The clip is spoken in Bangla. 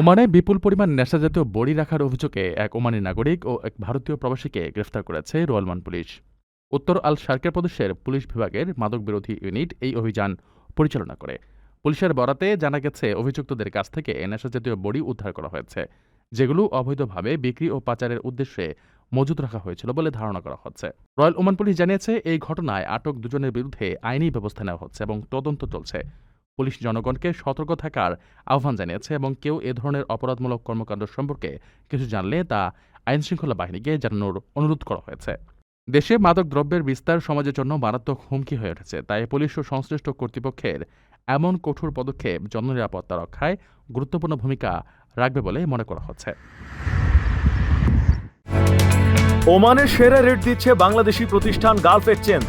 ওমানে বিপুল পরিমাণ নেশাজাতীয় বড়ি রাখার অভিযোগে এক ওমানি নাগরিক ও এক ভারতীয় প্রবাসীকে গ্রেফতার করেছে রোয়ালমান পুলিশ। উত্তর আল শার্কের প্রদেশের পুলিশ বিভাগের মাদক বিরোধী ইউনিট এই অভিযান পরিচালনা করে। পুলিশের বরাতে জানা গেছে, অভিযুক্তদের কাছ থেকে নেশাজাতীয় বড়ি উদ্ধার করা হয়েছে, যেগুলো অবৈধভাবে বিক্রি ও পাচারের উদ্দেশ্যে মজুত রাখা হয়েছিল বলে ধারণা করা হচ্ছে। রয়্যাল ওমান পুলিশ জানিয়েছে, এই ঘটনায় আটক দুজনের বিরুদ্ধে আইনি ব্যবস্থা নেওয়া হচ্ছে এবং তদন্ত চলছে। পুলিশ জনগণকে সতর্ক থাকার আহ্বান জানিয়েছে এবং কেউ এ ধরনের অপরাধমূলক কর্মকাণ্ড সম্পর্কে কিছু জানলে তা আইনশৃঙ্খলা বাহিনীকে জানানোর অনুরোধ করা হয়েছে। দেশে মাদক দ্রব্যের বিস্তার সমাজের জন্য মারাত্মক হুমকি হয়ে উঠেছে, তাই পুলিশ ও সংশ্লিষ্ট কর্তৃপক্ষের এমন কঠোর পদক্ষেপ জননিরাপত্তা রক্ষায় গুরুত্বপূর্ণ ভূমিকা রাখবে বলে মনে করা হচ্ছে। ওমানের সেরা রেট দিচ্ছে বাংলাদেশি প্রতিষ্ঠান গালফ এক্সচেঞ্জ।